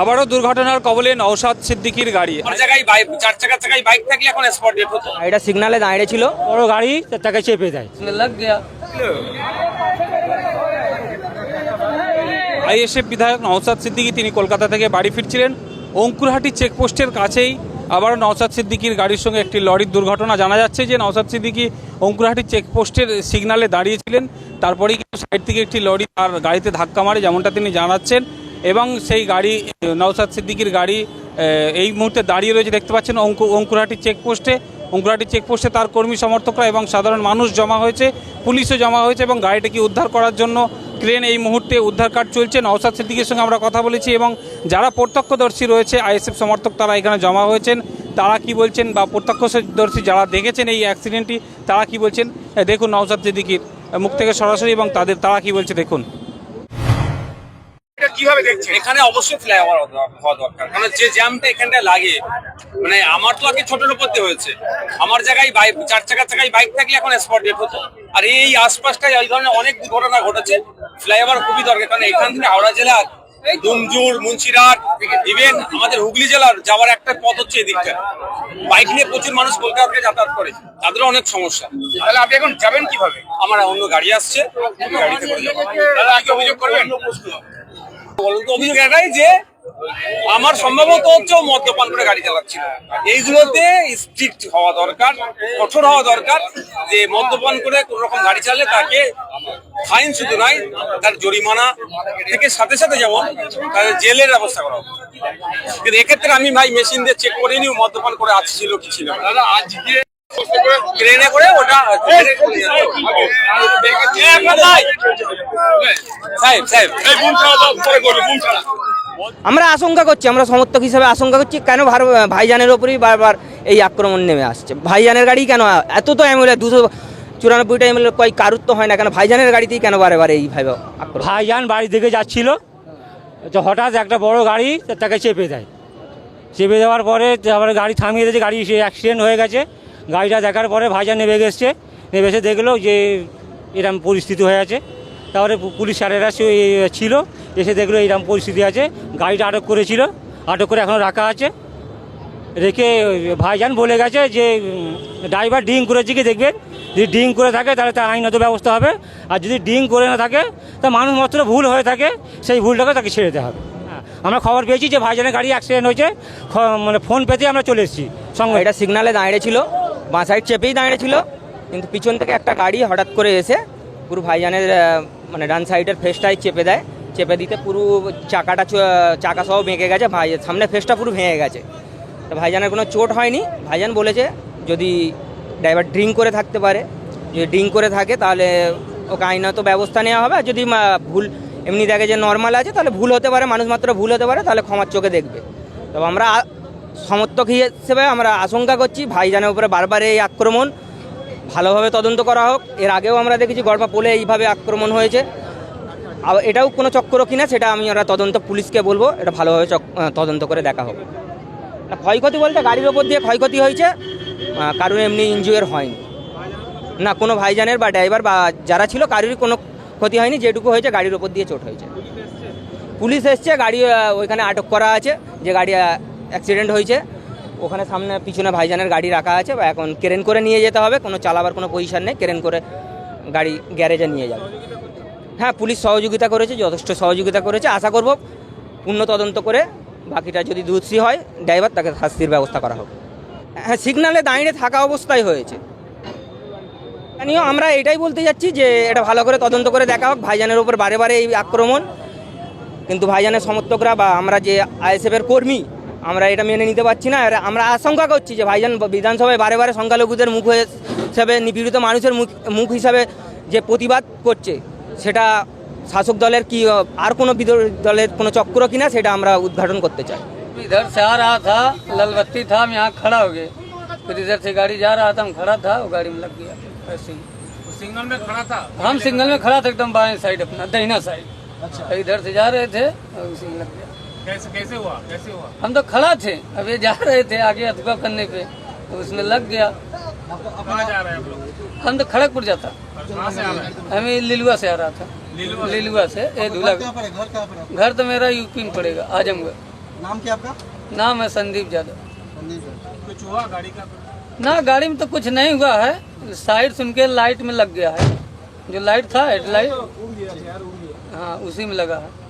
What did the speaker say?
আবারও দুর্ঘটনার কবলে নওশাদ সিদ্দিকির গাড়ি। জায়গায় বাইক চার চাকার জায়গায় বাইক থাকলে এখন স্পট ডেট হতো। এটা সিগনালে দাঁড়িয়ে ছিল বড় গাড়ি তাকে চেপে যায়। লাগ গিয়া। আইএসএফ বিধায়ক নওশাদ সিদ্দিকি তিনি কলকাতা থেকে বাড়ি ফিরছিলেন। অঙ্কুরহাটি চেকপোস্টের কাছেই আবারও নওশাদ সিদ্দিকীর গাড়ির সঙ্গে একটি লরির দুর্ঘটনা জানা যাচ্ছে যে নওশাদ সিদ্দিকি অঙ্কুরহাটি চেকপোস্টের সিগনালে দাঁড়িয়েছিলেন। তারপরেই কিন্তু সাইড থেকে একটি লরি তার গাড়িতে ধাক্কা মারে যেমনটা তিনি জানাচ্ছেন। এবং সেই গাড়ি নওসাদ সিদ্দিকির গাড়ি এই মুহূর্তে দাঁড়িয়ে রয়েছে, দেখতে পাচ্ছেন অঙ্কু অঙ্কুরহাটি চেকপোস্টে অঙ্কুরহাটি চেকপোস্টে তার কর্মী সমর্থকরা এবং সাধারণ মানুষ জমা হয়েছে, পুলিশও জমা হয়েছে এবং গাড়িটাকে উদ্ধার করার জন্য ক্রেন এই মুহূর্তে উদ্ধার কাজ চলছে। নওসাদ সিদ্দিকের সঙ্গে আমরা কথা বলেছি এবং যারা প্রত্যক্ষদর্শী রয়েছে, আইএসএফ সমর্থক তারা এখানে জমা হয়েছেন। তারা কি বলছেন বা প্রত্যক্ষদর্শী যারা দেখেছেন এই অ্যাক্সিডেন্টটি তারা কি বলছেন? দেখুন নওসাদ সিদ্দিকির মুখ থেকে সরাসরি এবং তাদের, তারা কি বলছে দেখুন। কীভাবে দেখছেন? এখানে অবশ্যই ফ্লাইওভার হওয়া দরকার। কারণ যে জ্যামটা এখানটা লাগে মানে আমার তো আগে উপর দিয়ে হয়েছে। আমার জায়গায় বাইক চার চাকার জায়গায় বাইক থাকলে এখন স্পট ডেট হতো। আর এই আশপাশটায় এই ধরনের অনেক দুর্ঘটনা ঘটেছে। ফ্লাইওভার খুবই দরকার কারণ এখান থেকে হাওড়া জেলার ডুমজুর মুন্সিরহাট ইভেন আমাদের হুগলি জেলার যাওয়ার একটা পথ হচ্ছে এদিকটা। বাইক নিয়ে প্রচুর মানুষ কলকাতা থেকে যাতায়াত করে। তাদেরও অনেক সমস্যা। তাহলে আপনি এখন যাবেন কীভাবে? আমার অন্য গাড়ি আসছে। গাড়িতে করে যাব। আগে অভিযোগ করবেন? অভিযোগ এটাই যে আমার সম্ভবত হচ্ছে মদ্যপান করে গাড়ি চালাচ্ছিল। এইগুলোতে স্ট্রিক্ট হওয়া দরকার, কঠোর হওয়া দরকার যে মদ্যপান করে কোন রকম গাড়ি চালালে তাকে ফাইন শুধু নয় তার জরিমানা থেকে সাথে সাথে যেমন তার জেলের ব্যবস্থা করা হবে কিন্তু এক্ষেত্রে আমি ভাই মেশিন দিয়ে চেক করিনি মদ্যপান করে আসছিল কি ছিল আজকে করে আমরা আশঙ্কা করছি, আমরা সমর্থক হিসাবে আশঙ্কা করছি, কেন ভাইজানের ওপরেই বারবার এই আক্রমণ নেমে আসছে? ভাইজানের গাড়ি কেন, এত তো এমএলএ দুশো চুরানব্বইটা এমএলএ কয় কারুর তো হয় না কেন? ভাইজানের গাড়িতেই কেন বারে এইভাবে আক্রমণ? ভাইজান বাড়ি থেকে যাচ্ছিল তো হঠাৎ একটা বড় গাড়ি তাকে চেপে দেয়। চেপে দেওয়ার পরে তারপরে গাড়ি থামিয়ে দিয়েছে, গাড়ি সে অ্যাক্সিডেন্ট হয়ে গেছে। গাড়িটা দেখার পরে ভাইজান নেমে গেছে নেমে এসে দেখল যে এরম পরিস্থিতি হয়ে আছে। তারপরে পুলিশ স্যারেরা ছিল এসে দেখল এরম পরিস্থিতি আছে। গাড়িটা আটক করেছিল আটক করে এখনও রাখা আছে। রেখে ভাইজান বলে গেছে যে ড্রাইভার ড্রিঙ্ক করেছে কি দেখবেন যদি ড্রিঙ্ক করে থাকে তাহলে তার আইনত ব্যবস্থা হবে। আর যদি ড্রিঙ্ক করে না থাকে তা মানুষ মাত্র ভুল হয়ে থাকে সেই ভুলটাকে তাকে ছেড়ে দিতে হবে। হ্যাঁ, আমরা খবর পেয়েছি যে ভাইজানের গাড়ি অ্যাক্সিডেন্ট হয়েছে। মানে ফোন পেতে আমরা চলে এসেছি। সঙ্গে এটা সিগনালে দাঁড়িয়ে ছিল। বাঁ সাইড চেপেই দাঁড়িয়ে ছিল কিন্তু পিছন থেকে একটা গাড়ি হঠাৎ করে এসে পুরো ভাইজানের মানে ডান সাইডের ফেসটাই চেপে দেয়। চেপে দিতে পুরো চাকাটা চাকা সহ বেঁকে গেছে, ভাই, সামনে ফেসটা পুরো ভেঙে গেছে। তো ভাইজানের কোনো চোট হয়নি। ভাইজান বলেছে যদি ড্রাইভার ড্রিঙ্ক করে থাকতে পারে। যদি ড্রিঙ্ক করে থাকে, তাহলে ওকে আইনত ব্যবস্থা নেওয়া হবে। আর যদি ভুল, এমনি দেখে যে নর্মাল আছে, তাহলে ভুল হতে পারে, মানুষ মাত্র ভুল হতে পারে, তাহলে ক্ষমার চোখে দেখবে। তবে আমরা সমর্থক হিসেবে আমরা আশঙ্কা করছি। ভাইজানের উপরে বারবার এই আক্রমণ। ভালোভাবে তদন্ত করা হোক। এর আগেও আমরা দেখেছি গড়পা পোলে এইভাবে আক্রমণ হয়েছে। এটাও কোনো চক্র কিনা সেটা আমি আমরা তদন্ত পুলিশকে বলব। এটা ভালোভাবে তদন্ত করে দেখা হোক। ক্ষয়ক্ষতি বলতে গাড়ির ওপর দিয়ে ক্ষয়ক্ষতি হয়েছে। কারণ এমনি ইনজুয়ার হয়নি। না, কোনো ভাইজানের বা ড্রাইভার বা যারা ছিল, কারোরই কোনো ক্ষতি হয়নি। যেটুকু হয়েছে, গাড়ির ওপর দিয়ে চোট হয়েছে। পুলিশ এসছে, গাড়ি ওইখানে আটক করা আছে। যে গাড়ি অ্যাক্সিডেন্ট হয়েছে। ওখানে সামনে পিছনে ভাইজানের গাড়ি রাখা আছে, বা এখন ক্রেন করে নিয়ে যেতে হবে, কোনো চালাবার কোনো পজিশন নেই ক্রেন করে গাড়ি গ্যারেজে নিয়ে যাবে। হ্যাঁ পুলিশ সহযোগিতা করেছে, যথেষ্ট সহযোগিতা করেছে, আশা করব পূর্ণ তদন্ত করে বাকিটা যদি দোষী হয়, ড্রাইভার তাকে শাস্তির ব্যবস্থা করা হোক। হ্যাঁ সিগনালে দাঁড়িয়ে থাকা অবস্থায় হয়েছে। স্থানীয়, আমরা এটাই বলতে যাচ্ছি যে এটা ভালো করে তদন্ত করে দেখা হোক, ভাইজানের উপর বারে বারে এই আক্রমণ। কিন্তু ভাইজানের সমর্থকরা বা আমরা যে আইএসএফের কর্মী আমরা এটা মেনে নিতে পারছি না আর আমরা আশঙ্কা করছি যে ভাইজান বিধানসভায় বারে বারে সংখ্যালঘুদের মুখ হয়ে- হিসাবে নিপীড়িত মানুষের মুখ মুখ হিসাবে যে প্রতিবাদ করছে সেটা শাসক দলের কি আহ, আর কোনো বিরোধী দলের কোনো চক্র কিনা সেটা আমরা উদ্ঘাটন করতে চাই इधर से आ रहा था ललबत्ती था हम यहाँ खड़ा हो गए फिर इधर से गाड़ी जा रहा था हम खड़ा था वो गाड़ी में लग गया ऐसे ही सिग्नल में खड़ा था हम सिग्नल में खड़ा था एकदम बाएं साइड अपना दहिना साइड इधर से जा रहे थे और उसी में लग गया कैसे कैसे हुआ? कैसे हुआ? हम तो खड़ा थे अब ये जा रहे थे आगे अथवा करने पे तो उसमें लग गया। कहाँ जा रहे हैं आप लोग? हम तो खड़गपुर जाता। से आ रहे हमें लिलुआ से आ रहा था। लिलुआ लिलुआ से ए धूला घर तो मेरा यूपी में पड़ेगा आजमगढ़। नाम क्या आपका? नाम है संदीप यादव। कुछ हुआ गाड़ी का? ना गाड़ी में तो कुछ नहीं हुआ है। साइड सुन के लाइट में लग गया है। जो लाइट था हेडलाइट हाँ उसी में लगा है।